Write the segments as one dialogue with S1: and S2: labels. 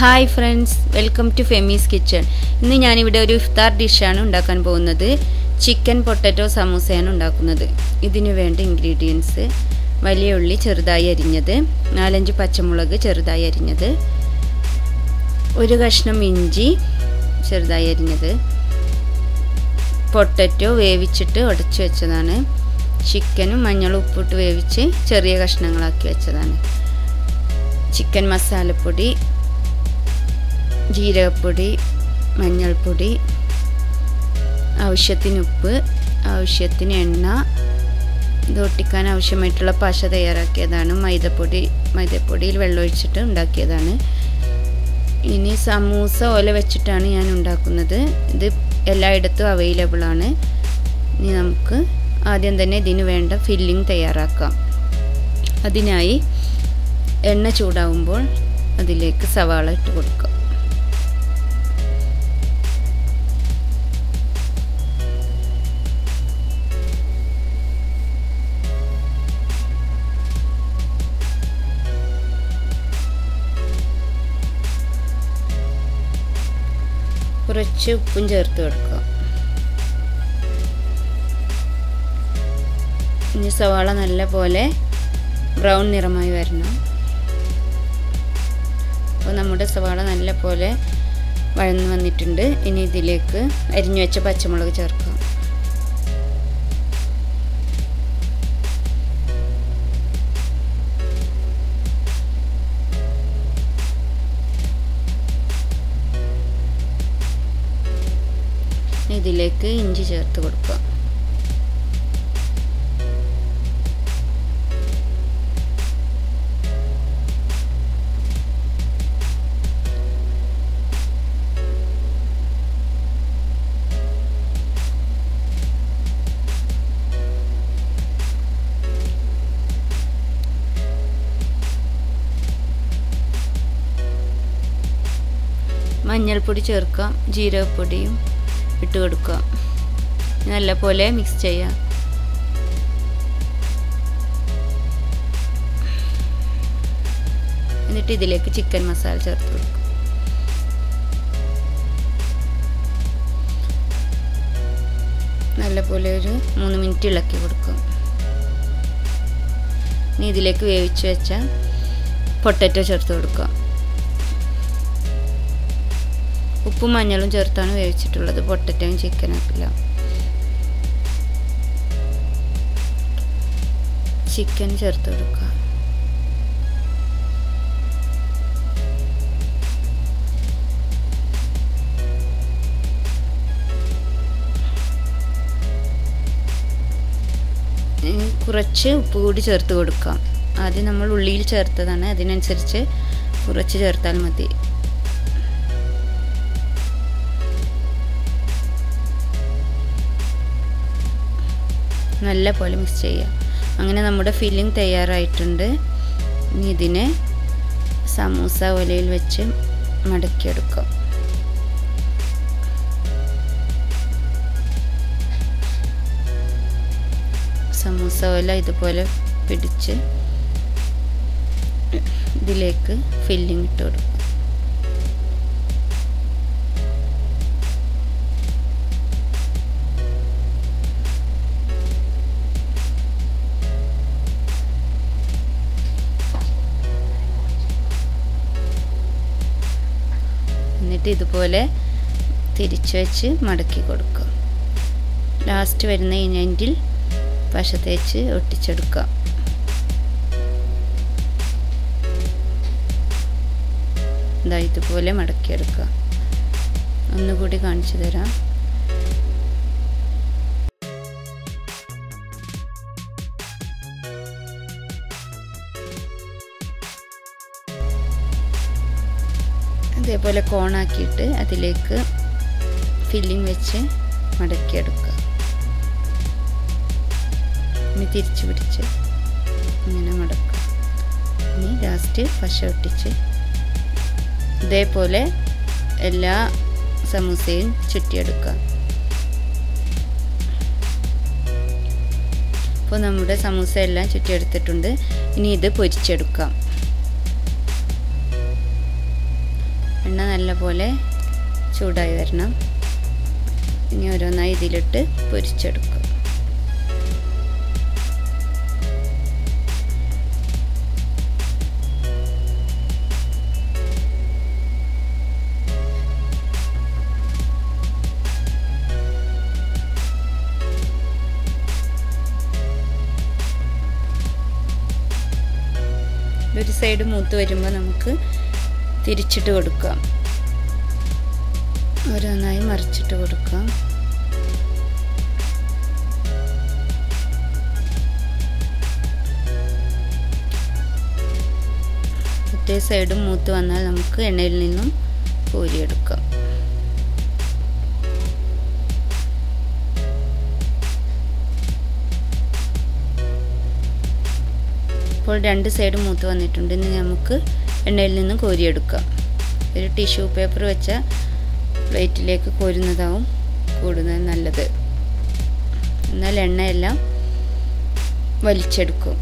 S1: Hi friends welcome to Femi's kitchen ഇന്ന് ഞാനിവിടെ ഒരു ഇഫ്താർ ഡിഷാണ് ഉണ്ടാക്കാൻ പോകുന്നത്. ചിക്കൻ പൊട്ടറ്റോ സമൂസയാണ് ഉണ്ടാക്കുന്നത്. ഇതിനു വേണ്ട ഇൻഗ്രീഡിയൻസ് വലിയ ഉള്ളി ചെറുതായി അരിഞ്ഞത് നാലഞ്ച് പച്ചമുളക് ചെറുതായി അരിഞ്ഞത് ഒരു കഷ്ണം ഇഞ്ചി ചെറുതായി അരിഞ്ഞത് പൊട്ടറ്റോ വേവിച്ചിട്ട് ഉടച്ചു വെച്ചതാണ്. ചിക്കനും മഞ്ഞളും ഉപ്പിട്ട് വേവിച്ച് ചെറിയ കഷ്ണങ്ങളാക്കി വെച്ചതാണ്. ചിക്കൻ മസാലപ്പൊടി ജീരകപ്പൊടി മഞ്ഞൾപ്പൊടി ആവശ്യത്തിന് ഉപ്പ് ആവശ്യത്തിന് എണ്ണ. ഇതൊട്ടിക്കാൻ ആവശ്യമായിട്ടുള്ള പശ തയ്യാറാക്കിയതാണ്. മൈദപ്പൊടി മൈദപ്പൊടിയിൽ വെള്ളമൊഴിച്ചിട്ട് ഉണ്ടാക്കിയതാണ്. ഇനി സമൂസ ഓല വെച്ചിട്ടാണ് ഞാൻ ഉണ്ടാക്കുന്നത്. ഇത് എല്ലായിടത്തും അവൈലബിൾ ആണ്. ഇനി നമുക്ക് ആദ്യം തന്നെ ഇതിന് വേണ്ട ഫില്ലിംഗ് തയ്യാറാക്കാം. അതിനായി എണ്ണ ചൂടാവുമ്പോൾ അതിലേക്ക് സവാള ഇട്ട് കൊടുക്കാം. കുറച്ച് ഉപ്പും ചേർത്ത് കൊടുക്കുക. ഇനി സവാള നല്ല പോലെ ബ്രൗൺ നിറമായി വരണം. അപ്പോൾ നമ്മുടെ സവാള നല്ല പോലെ വഴന്ന് വന്നിട്ടുണ്ട്. ഇനി ഇതിലേക്ക് അരിഞ്ഞു വെച്ച പച്ചമുളക് ചേർക്കാം. ഇതിലേക്ക് ഇഞ്ചി ചേർത്ത് കൊടുക്കുക. മഞ്ഞൾപ്പൊടി ചേർക്കാം ജീരകപ്പൊടിയും ഇട്ട് കൊടുക്കുക നല്ലപോലെ മിക്സ് ചെയ്യുക എന്നിട്ട് ഇതിലേക്ക് ചിക്കൻ മസാല ചേർത്ത് കൊടുക്കുക. നല്ലപോലെ ഒരു മൂന്ന് മിനിറ്റ് ഇളക്കി കൊടുക്കും ഇനി ഇതിലേക്ക് വേവിച്ച് വെച്ച പൊട്ടറ്റോ ചേർത്ത് കൊടുക്കുക. ഉപ്പും മഞ്ഞളും ചേർത്താണ് വേവിച്ചിട്ടുള്ളത്. ചിക്കൻ ചിക്കനൊക്കെ ചിക്കൻ ചേർത്ത് കൊടുക്കുക. കുറച്ച് ഉപ്പ് കൂടി ചേർത്ത് കൊടുക്കാം. ആദ്യം നമ്മൾ ഉള്ളിയിൽ ചേർത്തതാണ്. അതിനനുസരിച്ച് കുറച്ച് ചേർത്താൽ മതി. നല്ല പോലെ മിക്സ് ചെയ്യുക. അങ്ങനെ നമ്മുടെ ഫില്ലിംഗ് തയ്യാറായിട്ടുണ്ട്. ഇനി ഇതിനെ സമൂസ ഒലയിൽ വെച്ച് മടക്കിയെടുക്കാം. സമൂസ ഒല ഇതുപോലെ പിടിച്ച് ഇതിലേക്ക് ഫില്ലിംഗ് ഇട്ട് കൊടുക്കുക എന്നിട്ട് ഇതുപോലെ തിരിച്ചു വെച്ച് മടക്കി കൊടുക്കുക. ലാസ്റ്റ് വരുന്ന ഇനന്റിൽ പശ തേച്ച് ഒട്ടിച്ചെടുക്കുക. ഇതാ ഇതുപോലെ മടക്കിയെടുക്കുക. ഒന്നുകൂടി കാണിച്ചു തരാം. അതേപോലെ കോണാക്കിയിട്ട് അതിലേക്ക് ഫില്ലിംഗ് വെച്ച് മടക്കിയെടുക്കുക. ഇനി തിരിച്ചു പിടിച്ച് ഇങ്ങനെ മടക്കുക. ഇനി ലാസ്റ്റ് പശ ഒട്ടിച്ച് ഇതേപോലെ എല്ലാ സമൂസയും ചുറ്റിയെടുക്കുക. അപ്പോൾ നമ്മുടെ സമൂസ എല്ലാം ചുറ്റിയെടുത്തിട്ടുണ്ട്. ഇനി ഇത് പൊരിച്ചെടുക്കാം. എണ്ണ നല്ലപോലെ ചൂടായി വരണം. ഇനി ഓരോന്നായി ഇതിലിട്ട് പൊരിച്ചെടുക്കും. ഒരു സൈഡ് മൂത്ത് വരുമ്പോൾ നമുക്ക് തിരിച്ചിട്ട് കൊടുക്കുക. ഓരോന്നായി മറിച്ചിട്ട് കൊടുക്കുക. മറ്റേ സൈഡും മൂത്ത് വന്നാൽ നമുക്ക് എണ്ണയിൽ നിന്നും കോരിയെടുക്കാം. ഇപ്പോൾ രണ്ട് സൈഡും മൂത്ത് വന്നിട്ടുണ്ട്. ഇനി നമുക്ക് എണ്ണയിൽ നിന്ന് കോരിയെടുക്കുക. ഒരു ടിഷ്യൂ പേപ്പർ വെച്ച പ്ലേറ്റിലേക്ക് കോരുന്നതാവും കൂടുതൽ നല്ലത്. എന്നാൽ എണ്ണയെല്ലാം വലിച്ചെടുക്കും.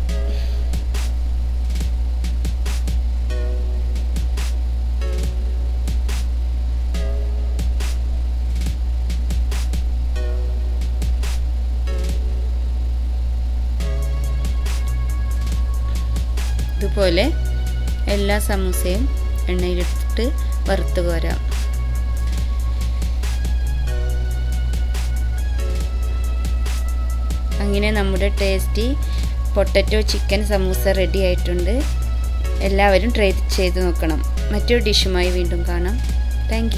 S1: ഇതുപോലെ എല്ലാ സമൂസയും എണ്ണയിലിട്ടിട്ട് വറുത്ത് കോരാം. അങ്ങനെ നമ്മുടെ tasty potato chicken samosa ready ആയിട്ടുണ്ട്. എല്ലാവരും ട്രൈ ചെയ്ത് നോക്കണം. മറ്റൊരു ഡിഷുമായി വീണ്ടും കാണാം. താങ്ക്